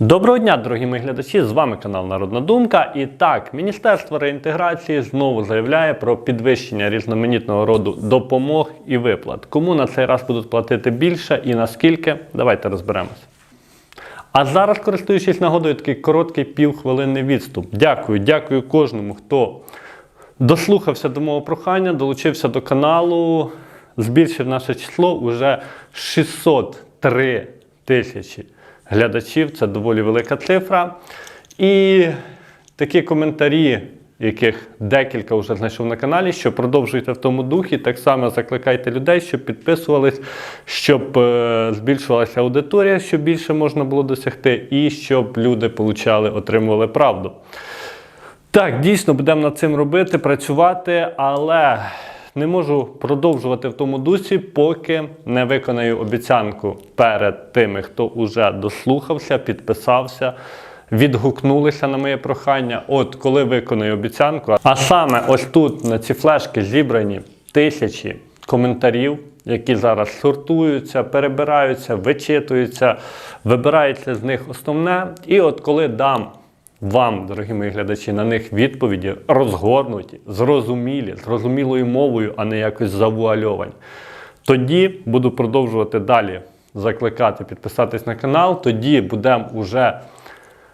Доброго дня, дорогі мої глядачі! З вами канал Народна Думка. І так, Міністерство реінтеграції знову заявляє про підвищення різноманітного роду допомог і виплат. Кому на цей раз будуть платити більше і наскільки? Давайте розберемося. А зараз, користуючись нагодою, такий короткий півхвилинний відступ. Дякую, дякую кожному, хто дослухався до мого прохання, долучився до каналу, збільшив наше число уже 603 тисячі глядачів. Це доволі велика цифра. І такі коментарі, яких декілька вже знайшов на каналі, що продовжуйте в тому духі. Так само закликайте людей, щоб підписувались, щоб е, збільшувалася аудиторія, щоб більше можна було досягти, і щоб люди получали, отримували правду. Так, дійсно будемо над цим робити, працювати, але не можу продовжувати в тому дусі, поки не виконаю обіцянку перед тими, хто уже дослухався, підписався, відгукнулися на моє прохання. От коли виконаю обіцянку, а саме ось тут на ці флешки зібрані тисячі коментарів, які зараз сортуються, перебираються, вичитуються, вибирається з них основне. І от коли дам вам, дорогі мої глядачі, на них відповіді розгорнуті, зрозумілі, зрозумілою мовою, а не якось завуальовані. Тоді буду продовжувати далі закликати підписатись на канал. Тоді будемо вже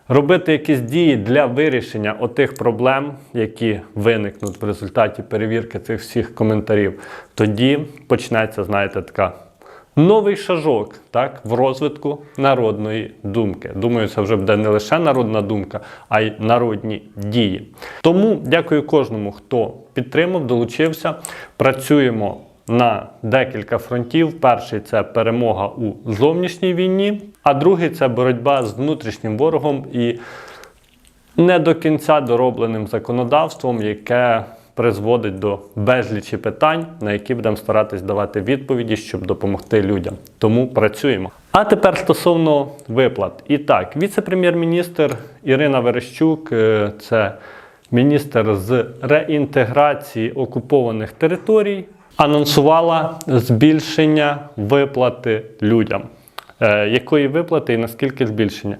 робити якісь дії для вирішення отих проблем, які виникнуть в результаті перевірки цих всіх коментарів. Тоді почнеться, знаєте, така Новий шажок так, в розвитку народної думки. Думаю, це вже буде не лише народна думка, а й народні дії. Тому дякую кожному, хто підтримав, долучився. Працюємо на декілька фронтів. Перший це перемога у зовнішній війні, а другий це боротьба з внутрішнім ворогом і не до кінця доробленим законодавством, яке призводить до безлічі питань, на які будемо старатись давати відповіді, щоб допомогти людям. Тому працюємо. А тепер стосовно виплат. І так, віце-прем'єр-міністр Ірина Верещук, е, це міністр з реінтеграції окупованих територій, анонсувала збільшення виплати людям. Е, Якої виплати і наскільки збільшення?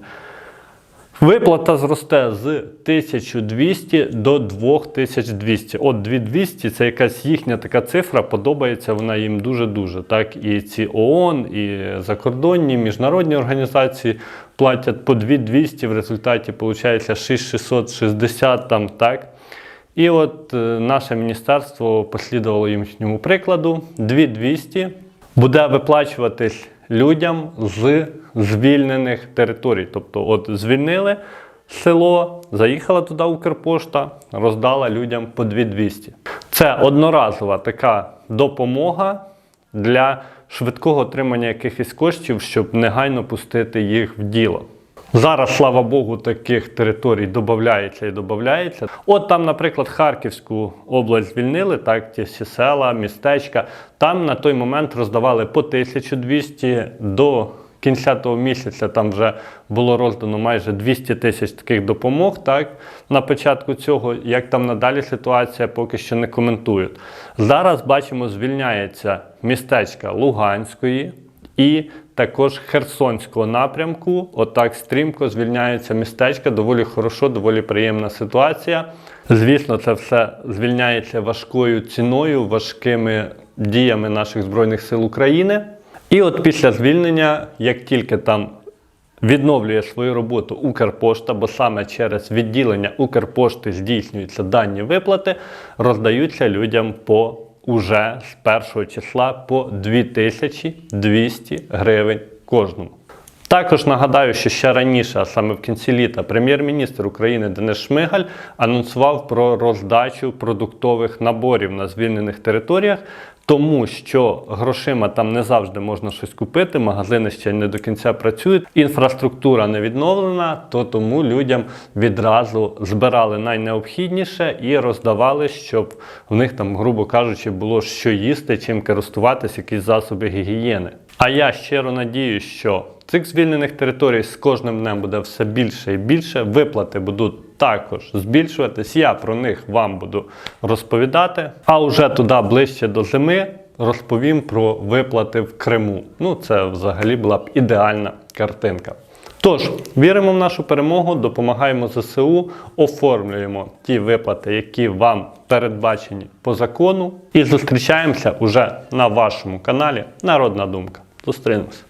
Виплата зросте з 1200 до 2200. От 2200 це якась їхня така цифра, подобається вона їм дуже-дуже. Так, і ці ООН, і закордонні, міжнародні організації платять по 2200, в результаті виходить 6660 там, так. І от е, наше міністерство послідувало їхньому прикладу. 2200 буде виплачуватись людям з звільнених територій. Тобто, от звільнили село, заїхала туди Укрпошта, роздала людям по 2200. Це одноразова така допомога для швидкого отримання якихось коштів, щоб негайно пустити їх в діло. Зараз, слава Богу, таких територій додається і додається. От там, наприклад, Харківську область звільнили, так, ті всі села, містечка. Там на той момент роздавали по 1200 до кінця того місяця там вже було роздано майже 200 тисяч таких допомог. Так, на початку цього, як там надалі ситуація, поки що не коментують. Зараз бачимо, звільняється містечка Луганської. І також Херсонського напрямку, отак стрімко звільняються містечка. Доволі хорошо, доволі приємна ситуація. Звісно, це все звільняється важкою ціною, важкими діями наших Збройних сил України. І от після звільнення, як тільки там відновлює свою роботу Укрпошта, бо саме через відділення Укрпошти здійснюються дані виплати, роздаються людям по уже з першого числа по 2200 гривень кожному. Також нагадаю, що ще раніше, а саме в кінці літа, прем'єр-міністр України Денис Шмигаль анонсував про роздачу продуктових наборів на звільнених територіях, тому що грошима там не завжди можна щось купити, магазини ще не до кінця працюють, інфраструктура не відновлена, то тому людям відразу збирали найнеобхідніше і роздавали, щоб в них там, грубо кажучи, було що їсти, чим користуватися, якісь засоби гігієни. А я щиро надію, що цих звільнених територій з кожним днем буде все більше і більше. Виплати будуть також збільшуватись. Я про них вам буду розповідати. А вже туди ближче до зими розповім про виплати в Криму. Ну, це взагалі була б ідеальна картинка. Тож, віримо в нашу перемогу, допомагаємо ЗСУ, оформлюємо ті виплати, які вам передбачені по закону, і зустрічаємося уже на вашому каналі Народна Думка. Зустрінемось.